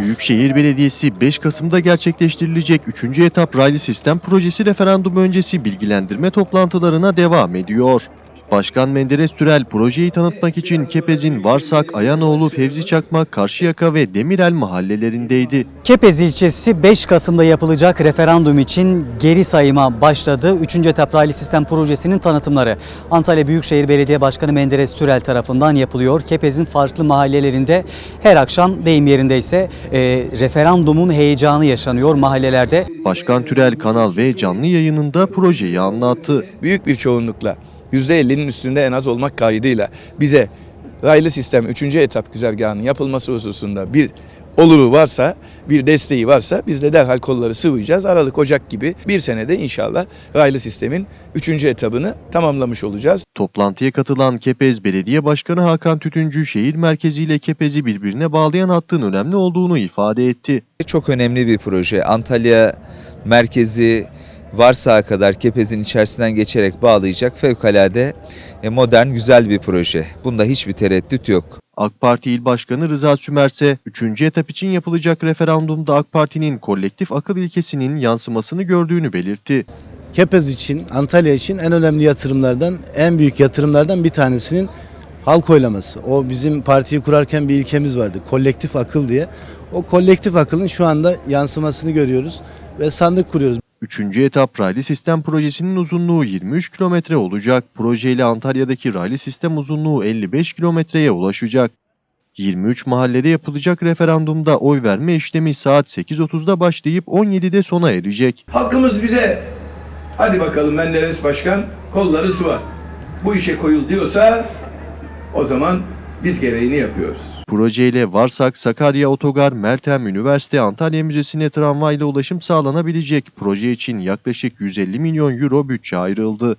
Büyükşehir Belediyesi 5 Kasım'da gerçekleştirilecek 3. etap raylı sistem projesi referandum öncesi bilgilendirme toplantılarına devam ediyor. Başkan Menderes Türel projeyi tanıtmak için Kepez'in Varsak, Ayanoğlu, Fevzi Çakmak, Karşıyaka ve Demirel mahallelerindeydi. Kepez ilçesi 5 Kasım'da yapılacak referandum için geri sayıma başladı. 3. etap raylı sistem projesinin tanıtımları Antalya Büyükşehir Belediye Başkanı Menderes Türel tarafından yapılıyor. Kepez'in farklı mahallelerinde her akşam deyim yerindeyse e, referandumun heyecanı yaşanıyor mahallelerde. Başkan Türel kanal ve canlı yayınında projeyi anlattı. büyük bir çoğunlukla %50'nin üstünde en az olmak kaydıyla bize raylı sistem 3. etap güzergahının yapılması hususunda bir oluru varsa, bir desteği varsa biz de derhal kolları sıvayacağız. Aralık Ocak gibi bir senede inşallah raylı sistemin 3. etabını tamamlamış olacağız. Toplantıya katılan Kepez Belediye Başkanı Hakan Tütüncü şehir merkeziyle Kepez'i birbirine bağlayan hattın önemli olduğunu ifade etti. Çok önemli bir proje. Antalya merkezi Varsak'a kadar Kepez'in içerisinden geçerek bağlayacak fevkalade e, modern güzel bir proje. Bunda hiçbir tereddüt yok. AK Parti İl Başkanı Rıza Sümerse, 3. etap için yapılacak referandumda AK Parti'nin kolektif akıl ilkesinin yansımasını gördüğünü belirtti. Kepez için, Antalya için en önemli yatırımlardan, en büyük yatırımlardan bir tanesinin halk oylaması. O bizim partiyi kurarken bir ilkemiz vardı. Kolektif akıl diye. O kolektif akılın şu anda yansımasını görüyoruz ve sandık kuruyoruz. 3. etap raylı sistem projesinin uzunluğu 23 kilometre olacak. Projeyle Antalya'daki raylı sistem uzunluğu 55 kilometreye ulaşacak. 23 mahallede yapılacak referandumda oy verme işlemi saat 8.30'da başlayıp 17'de sona erecek. Halkımız bize hadi bakalım Menderes Başkan kolları sıva. Bu işe koyul diyorsa o zaman biz gereğini yapıyoruz. Projeyle Varsak, Sakarya Otogar, Meltem Üniversite, Antalya Müzesi'ne tramvayla ulaşım sağlanabilecek. Proje için yaklaşık 150 milyon euro bütçe ayrıldı.